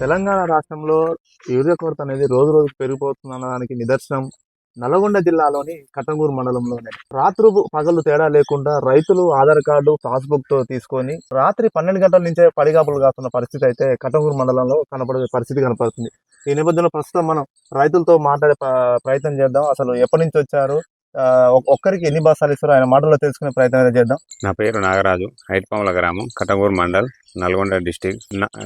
తెలంగాణ రాష్ట్రంలో యూరియా కొరత అనేది రోజు రోజు పెరిగిపోతుందనడానికి నిదర్శనం నల్గొండ జిల్లాలోని కట్టంగూరు మండలంలోనే. రాత్రి పగలు తేడా లేకుండా రైతులు ఆధార్ కార్డు పాస్బుక్తో తీసుకొని రాత్రి పన్నెండు గంటల నుంచే పడిగాపులు కాస్తున్న పరిస్థితి అయితే కట్టంగూరు మండలంలో కనపడే పరిస్థితి కనపడుతుంది. ఈ నేపథ్యంలో ప్రస్తుతం మనం రైతులతో మాట్లాడే ప్రయత్నం చేద్దాం. అసలు ఎప్పటి నుంచి వచ్చారు? ఒక్కరికి ఎన్ని బస్సాలు ఇస్తారో ఆయన మాటల్లో తెలుసుకునే ప్రయత్నం అయితే చేద్దాం. నా పేరు నాగరాజు హైట్పాముల గ్రామం కటగూరు మండల్ నల్గొండ డిస్టిక్.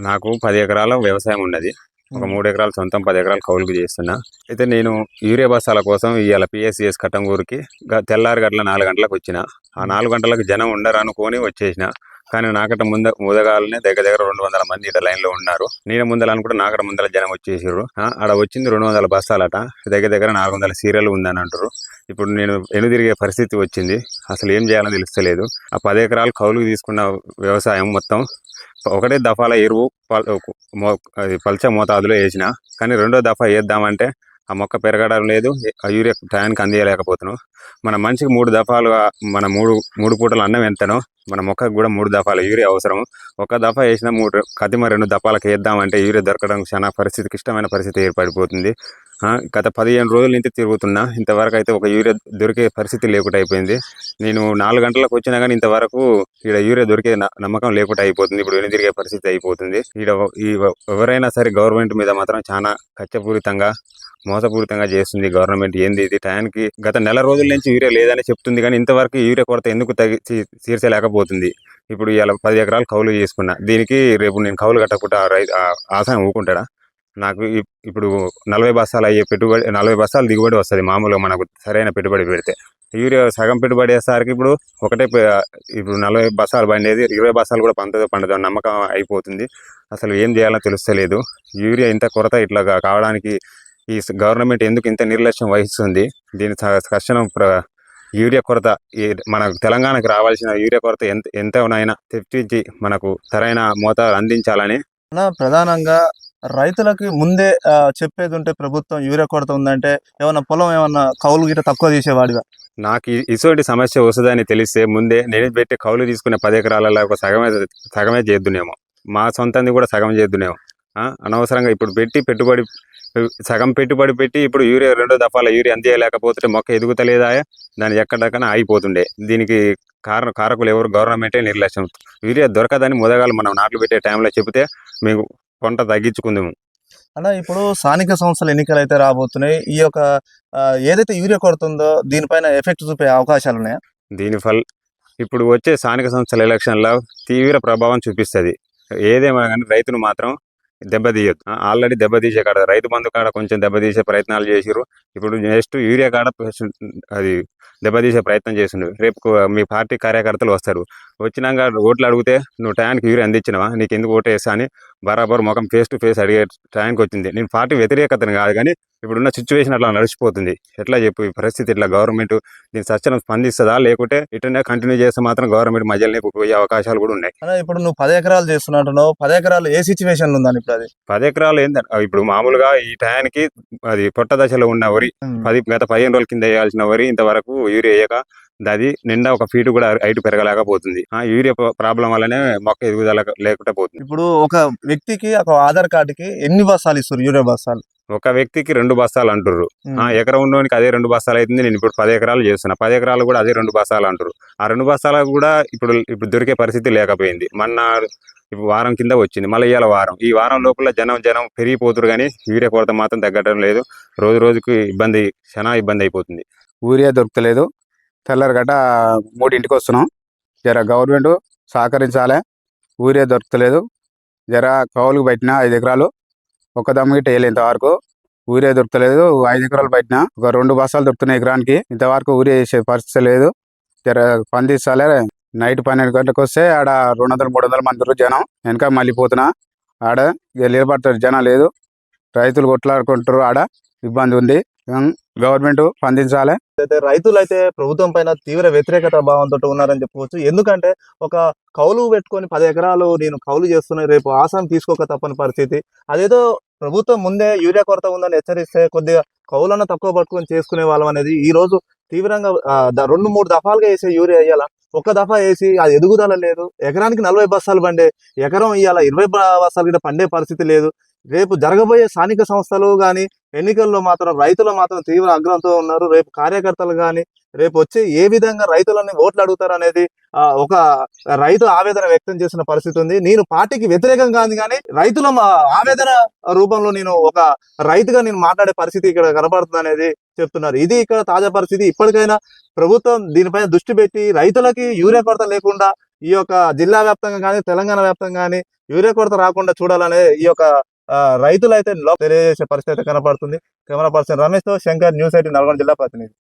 నాకు పది ఎకరాల వ్యవసాయం ఉన్నది. ఒక మూడు ఎకరాలు సొంతం పది ఎకరాలు కౌలుకు చేస్తున్నా. అయితే నేను యూరియా బస్తాల కోసం ఇవాళ పిఎస్సిఎస్ కట్టంగూరుకి తెల్లారి గంటల నాలుగు గంటలకు వచ్చిన. ఆ నాలుగు గంటలకు జనం ఉండరు అనుకొని వచ్చేసిన. కానీ నాకట ముంద ముదగాలనే దగ్గర దగ్గర రెండు వందల మంది ఇక్కడ లైన్లో ఉన్నారు. నేను ముందర అనుకుంటే నాకట ముందల జనం వచ్చేసారు ఆడ వచ్చింది రెండు వందల బస్తాలట. దగ్గర దగ్గర నాలుగు వందల సీరియల్ ఉందని అంటారు ఇప్పుడు నేను ఎనుదిరిగే పరిస్థితి వచ్చింది. అసలు ఏం చేయాలని తెలుస్తలేదు. ఆ పది ఎకరాలు కౌలుకు తీసుకున్న వ్యవసాయం మొత్తం ఒకటే దఫాల ఎరువు పల్- అది పల్చ మోతాదులో వేసిన. కానీ రెండో దఫా వేద్దామంటే ఆ మొక్క పెరగడం లేదు. ఆ యూరియా టయానికి అందియలేకపోతున్నాం. మన మనిషికి మూడు దఫాలుగా మన మూడు మూడు పూటలు అన్నం ఎంతనో మన మొక్కకు కూడా మూడు దఫాల యూరియా అవసరం ఒక దఫా వేసిన మూడు కతిమ రెండు దఫాలకు వేద్దామంటే యూరియా దొరకడం చాలా పరిస్థితి క్లిష్టమైన పరిస్థితి ఏర్పడిపోతుంది. ఆ, గత పదిహేను రోజుల నుంచి తిరుగుతున్నా. ఇంతవరకు అయితే ఒక యూరియా దొరికే పరిస్థితి లేకుండా అయిపోయింది. నేను నాలుగు గంటలకు వచ్చినా కానీ ఇంతవరకు ఇక్కడ యూరియా దొరికే నమ్మకం లేకుండా అయిపోతుంది. ఇప్పుడు వెనుదిరిగే పరిస్థితి అయిపోతుంది. ఇక్కడ ఈ ఎవరైనా సరే గవర్నమెంట్ మీద మాత్రం చాలా కచ్చపూరితంగా మోసపూరితంగా చేస్తుంది గవర్నమెంట్. ఏంది ఇది? టయానికి గత నెల రోజుల నుంచి యూరియా లేదని చెప్తుంది కానీ ఇంతవరకు యూరియా కొరత ఎందుకు తగి తీర్చలేకపోతుంది? ఇప్పుడు ఇలా పది ఎకరాలు కౌలు చేసుకున్నా. దీనికి రేపు నేను కౌలు కట్టకుండా రై ఆశయం ఊకుంటాడా? నాకు ఇప్- ఇప్పుడు నలభై బస్తాలు అయ్యే పెట్టుబడి నలభై బస్తాలు దిగుబడి వస్తుంది మామూలుగా మనకు సరైన పెట్టుబడి పెడితే. యూరియా సగం పెట్టుబడి వేసేసరికి ఇప్పుడు ఒకటే ఇప్పుడు నలభై బస్తాలు పండేది ఇరవై బస్తాలు కూడా పండుతుంది పండుతుంది నమ్మకం అయిపోతుంది. అసలు ఏం చేయాలో తెలుస్తలేదు. యూరియా ఇంత కొరత ఇట్లా కావడానికి ఈ గవర్నమెంట్ ఎందుకు ఇంత నిర్లక్ష్యం వహిస్తుంది? దీని తక్షణం ప్ర యూరియా కొరత ఈ మన తెలంగాణకు రావాల్సిన యూరియా కొరత ఎంత ఎంతనైనా తెప్పించి మనకు సరైన మోతాదు అందించాలని. ప్రధానంగా రైతులకి ముందే చెప్పేది ఉంటే ప్రభుత్వం యూరియా కొరత ఉందంటే ఏమన్నా పొలం ఏమన్నా కౌలు గిట్ట తక్కువ చేసేవాడిగా నాకు ఈ- ఇటువంటి సమస్య వస్తుందని తెలిస్తే ముందే నేను పెట్టి కౌలు తీసుకునే పది ఎకరాలలో ఒక సగమే సగమే చేద్దునేమో. మా సొంతంది కూడా సగం చేద్దునేమో. అనవసరంగా ఇప్పుడు పెట్టి పెట్టుబడి సగం పెట్టుబడి పెట్టి ఇప్పుడు యూరియా రెండో దఫాల యూరియా అందియలేకపోతుంటే మొక్క ఎదుగుతలేదా? దాని ఎక్కడక్కన ఆగిపోతుండే. దీనికి కారణ కారకులు ఎవరు? గవర్నమెంటే నిర్లక్ష్యం. యూరియా దొరకదని మొదగాలు మనం నాట్లు పెట్టే టైంలో చెబితే మేము కొంట తగ్గించుకుందాము. అన్న ఇప్పుడు స్థానిక సంస్థల ఎన్నికలు అయితే రాబోతున్నాయి ఈ యొక్క ఏదైతే యూరియా కొరత ఉందో దీనిపైన ఎఫెక్ట్ చూపే అవకాశాలు ఉన్నాయా? దీని ఫల్ ఇప్పుడు వచ్చే స్థానిక సంస్థల ఎలక్షన్లో తీవ్ర ప్రభావం చూపిస్తుంది. ఏదేమైనా కానీ రైతును మాత్రం దెబ్బతీయద్దు. ఆల్రెడీ దెబ్బతీసే కాడ రైతు బంధు కాడ కొంచెం దెబ్బతీసే ప్రయత్నాలు చేసిరు ఇప్పుడు నెక్స్ట్ యూరియా కాడ అది దెబ్బతీసే ప్రయత్నం చేసిండు రేపు మీ పార్టీ కార్యకర్తలు వస్తారు. వచ్చినాక ఓట్లు అడిగితే నువ్వు టయానికి యూరియా అందించినవా? నీకు ఎందుకు ఓటు వేస్తా అని బరాబర్ ముఖం ఫేస్ టు ఫేస్ అడిగే టయానికి వచ్చింది. నేను పార్టీ వ్యతిరేకతను కాదు కానీ ఇప్పుడున్న సిచ్యువేషన్ అట్లా నడిచిపోతుంది. ఎట్లా చెప్పు ఈ పరిస్థితి ఇట్లా గవర్నమెంట్ దీని సత్యం స్పందిస్తుందా? లేకుంటే ఇటనే కంటిన్యూ చేస్తే మాత్రం గవర్నమెంట్ మధ్యలోనే పోయే అవకాశాలు కూడా ఉన్నాయి. ఇప్పుడు నువ్వు పది ఎకరాలు చేస్తున్నట్టున్నావు. పది ఎకరాలు ఏ సిచ్యువేషన్ ఉందని ఇప్పుడు అది? పది ఎకరాలు ఏంటంటే ఇప్పుడు మామూలుగా ఈ టయానికి అది పొట్ట దశలో ఉన్న వరి పది గత పదిహేను రోజుల కింద వేయాల్సిన వరి ఇంతవరకు యూరియా వేయక అది నిండా ఒక ఫీటు కూడా హైట్ పెరగలేకపోతుంది. ఆ యూరియా ప్రాబ్లం వల్లనే మొక్క ఎదుగుదల లేకుండా పోతుంది. ఇప్పుడు ఒక వ్యక్తికి ఒక ఆధార్ కార్డుకి ఎన్ని బస్సాలు ఇస్తారు యూరియా బస్సాలు ఒక వ్యక్తికి రెండు బస్తాలు అంటుర్రు. ఆ ఎకరం ఉన్నోనికి అదే రెండు బస్తాలు అవుతుంది నేను ఇప్పుడు పది ఎకరాలు చేస్తున్నా. పది ఎకరాలు కూడా అదే రెండు బస్తాలు అంటారు ఆ రెండు బస్తాలకు కూడా ఇప్పుడు ఇప్పుడు దొరికే పరిస్థితి లేకపోయింది. మొన్న ఇప్పుడు వారం కింద వచ్చింది. మళ్ళీ ఇవాళ వారం. ఈ వారం లోపల జనం జనం పెరిగిపోతురు కానీ యూరియా కొరత మాత్రం తగ్గడం లేదు. రోజు రోజుకి ఇబ్బంది చాలా ఇబ్బంది అయిపోతుంది. యూరియా దొరకలేదు. తెల్లరగడ్డ మూడింటికి వస్తున్నాం జర గవర్నమెంట్ సహకరించాలి. ఊరే దొరకలేదు జర కౌలుకు పెట్టిన ఐదు ఎకరాలు. ఒక దమ్ము గిట్ట వేయలే ఇంతవరకు. ఊరే దొరకలేదు ఐదు ఎకరాలు పెట్టిన ఒక రెండు బస్సాలు దొరుకుతున్నాయి ఎకరానికి ఇంతవరకు ఊరే వేసే పరిస్థితి లేదు. జర పనిచేసాలే నైట్ పన్నెండు గంటలకు వస్తే ఆడ రెండు వందలు మూడు వందల మంది జనం. వెనక మళ్ళీ పోతున్నా. ఆడ నిలబడతారు జనం లేదు. రైతులు కొట్లాడుకుంటారు ఆడ. ఇబ్బంది ఉంది. గవర్నమెంట్ స్పందించాలి. అయితే రైతులు అయితే ప్రభుత్వం పైన తీవ్ర వ్యతిరేకత భావంతో ఉన్నారని చెప్పవచ్చు ఎందుకంటే ఒక కౌలు పెట్టుకొని పది ఎకరాలు నేను కౌలు చేస్తున్నా రేపు ఆసాం తీసుకోక తప్పని పరిస్థితి. అదేదో ప్రభుత్వం ముందే యూరియా కొరత ఉందని హెచ్చరిస్తే కొద్దిగా కౌలను తక్కువ పట్టుకొని చేసుకునే వాళ్ళం అనేది ఈ రోజు తీవ్రంగా రెండు మూడు దఫాలుగా వేసే యూరియా వేయాల ఒక దఫా వేసి అది ఎదుగుదల లేదు. ఎకరానికి నలభై బస్తాలు పండే ఎకరం ఇవాళ ఇరవై బ- బస్తాలు కూడా పండే పరిస్థితి లేదు. రేపు జరగబోయే స్థానిక సంస్థలు కానీ ఎన్నికల్లో మాత్రం రైతులు మాత్రం తీవ్ర అగ్రహంతో ఉన్నారు. రేపు కార్యకర్తలు కానీ రేపు వచ్చి ఏ విధంగా రైతులని ఓట్లు అడుగుతారు అనేది ఒక రైతు ఆవేదన వ్యక్తం చేసిన పరిస్థితి ఉంది. నేను పార్టీకి వ్యతిరేకం కాదు కానీ రైతుల ఆవేదన రూపంలో నేను ఒక రైతుగా నేను మాట్లాడే పరిస్థితి ఇక్కడ కనబడుతుంది అనేది చెప్తున్నారు. ఇది ఇక్కడ తాజా పరిస్థితి. ఇప్పటికైనా ప్రభుత్వం దీనిపైన దృష్టి పెట్టి రైతులకి యూరియా కొరత లేకుండా ఈ యొక్క జిల్లా వ్యాప్తంగా కానీ తెలంగాణ వ్యాప్తంగా కానీ యూరియా కొరత రాకుండా చూడాలనే ఈ యొక్క రైతులు అయితే తెలియజేసే పరిస్థితి అయితే కనపడుతుంది. కెమెరా పర్సన్ రమేష్తో శంకర్ న్యూస్ ఎయిటీ నల్గొండ జిల్లా ప్రతినిధి.